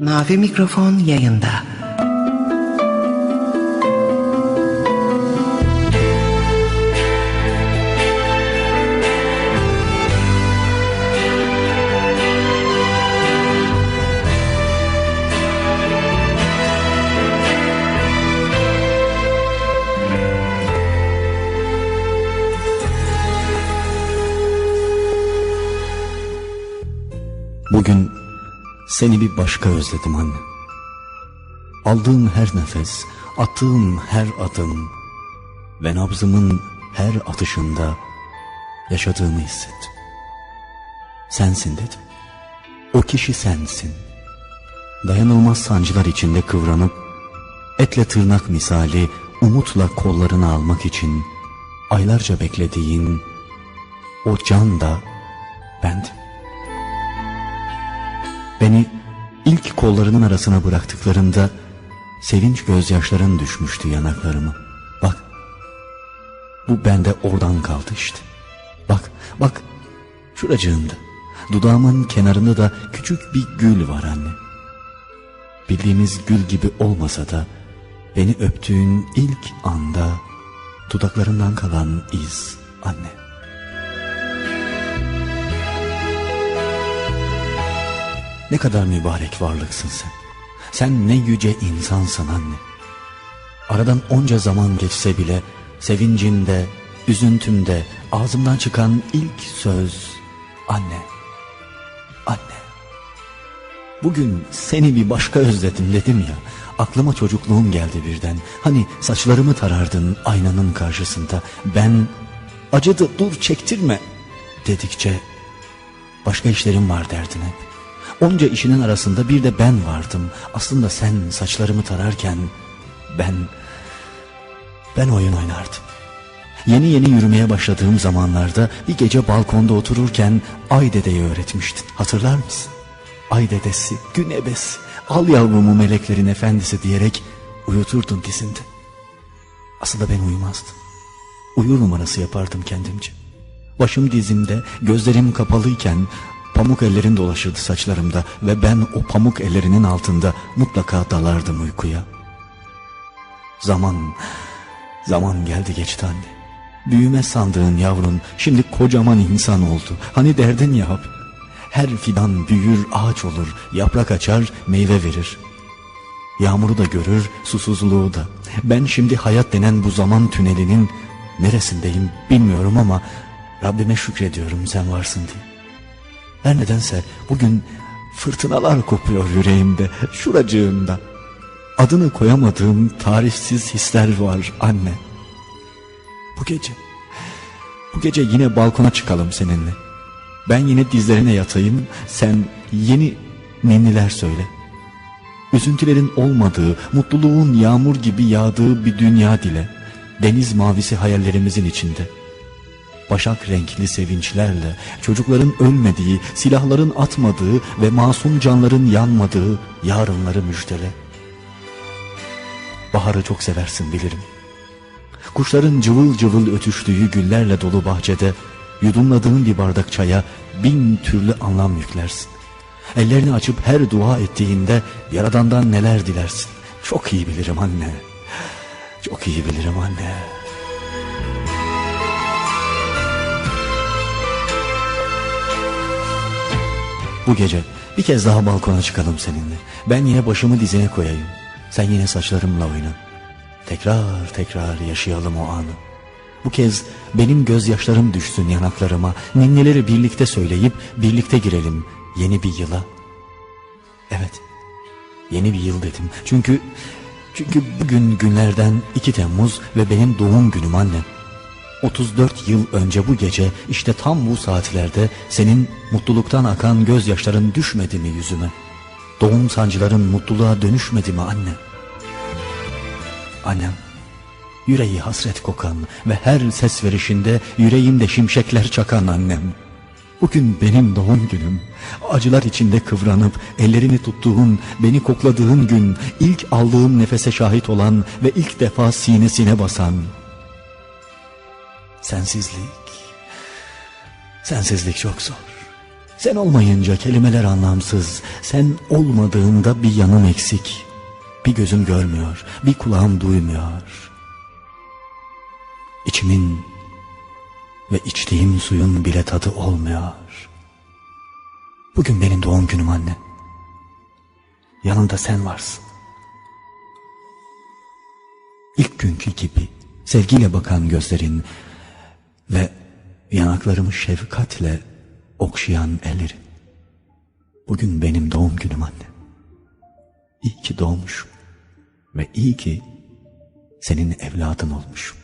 Mavi Mikrofon yayında. Bugün seni bir başka özledim anne. Aldığım her nefes, attığım her adım ve nabzımın her atışında yaşadığımı hissettim. Sensin dedim. O kişi sensin. Dayanılmaz sancılar içinde kıvranıp etle tırnak misali umutla kollarını almak için aylarca beklediğin o can da bendim. Beni ilk kollarının arasına bıraktıklarında sevinç gözyaşların düşmüştü yanaklarıma. Bak, bu bende oradan kaldı işte. Bak, bak, şuracığında, dudağımın kenarında da küçük bir gül var anne. Bildiğimiz gül gibi olmasa da beni öptüğün ilk anda dudaklarından kalan iz anne. Ne kadar mübarek varlıksın sen. Sen ne yüce insansın anne. Aradan onca zaman geçse bile sevincinde, üzüntümde ağzımdan çıkan ilk söz anne. Anne. Bugün seni bir başka özledim dedim ya. Aklıma çocukluğum geldi birden. Hani saçlarımı tarardın aynanın karşısında. Ben acıdı dur çektirme dedikçe başka işlerim var derdin hep. Onca işinin arasında bir de ben vardım. Aslında sen saçlarımı tararken ben ben oyun oynardım. Yeni yeni yürümeye başladığım zamanlarda bir gece balkonda otururken Ay dedeyi öğretmiştin. Hatırlar mısın? Ay dedesi, gün ebesi, al yavrumu meleklerin efendisi diyerek uyuturdun dizinde. Aslında ben uyumazdım. Uyur numarası yapardım kendimce. Başım dizimde, gözlerim kapalıyken Pamuk ellerin dolaşırdı saçlarımda ve ben o pamuk ellerinin altında mutlaka dalardım uykuya. Zaman, zaman geldi geçti anne. Büyüme sandığın yavrun şimdi kocaman insan oldu. Hani derdin ya hep. Her fidan büyür ağaç olur, yaprak açar, meyve verir. Yağmuru da görür, susuzluğu da. Ben şimdi hayat denen bu zaman tünelinin neresindeyim bilmiyorum ama Rabbime şükrediyorum sen varsın diye. Her nedense bugün fırtınalar kopuyor yüreğimde, şuracığımda. Adını koyamadığım tarifsiz hisler var anne. Bu gece, bu gece yine balkona çıkalım seninle. Ben yine dizlerine yatayım, sen yeni ninniler söyle. Üzüntülerin olmadığı, mutluluğun yağmur gibi yağdığı bir dünya dile. Deniz mavisi hayallerimizin içinde.'' Başak renkli sevinçlerle çocukların ölmediği, silahların atmadığı ve masum canların yanmadığı yarınları müjdele. Baharı çok seversin bilirim. Kuşların cıvıl cıvıl ötüştüğü güllerle dolu bahçede yudumladığın bir bardak çaya bin türlü anlam yüklersin. Ellerini açıp her dua ettiğinde Yaradan'dan neler dilersin. Çok iyi bilirim anne. Çok iyi bilirim anne. Bu gece bir kez daha balkona çıkalım seninle. Ben yine başımı dizine koyayım. Sen yine saçlarımla oyna. Tekrar tekrar yaşayalım o anı. Bu kez benim gözyaşlarım düşsün yanaklarıma. Ninnileri birlikte söyleyip birlikte girelim yeni bir yıla. Evet, yeni bir yıl dedim. Çünkü çünkü bugün günlerden 2 Temmuz ve benim doğum günüm annem. 34 yıl önce bu gece işte tam bu saatlerde senin mutluluktan akan gözyaşların düşmedi mi yüzüme? Doğum sancıların mutluluğa dönüşmedi mi anne? Annem, yüreği hasret kokan ve her ses verişinde yüreğimde şimşekler çakan annem. Bugün benim doğum günüm. Acılar içinde kıvranıp ellerini tuttuğun, beni kokladığın gün, ilk aldığım nefese şahit olan ve ilk defa sinesine basan Sensizlik. Sensizlik çok zor. Sen olmayınca kelimeler anlamsız. Sen olmadığında bir yanım eksik. Bir gözüm görmüyor, bir kulağım duymuyor. İçimin ve içtiğim suyun bile tadı olmuyor. Bugün benim doğum günüm anne. Yanında sen varsın. İlk günkü gibi sevgiyle bakan gözlerin ve yanaklarımı şefkatle okşayan ellerin. Bugün benim doğum günüm anne. İyi ki doğmuşum ve iyi ki senin evladın olmuşum.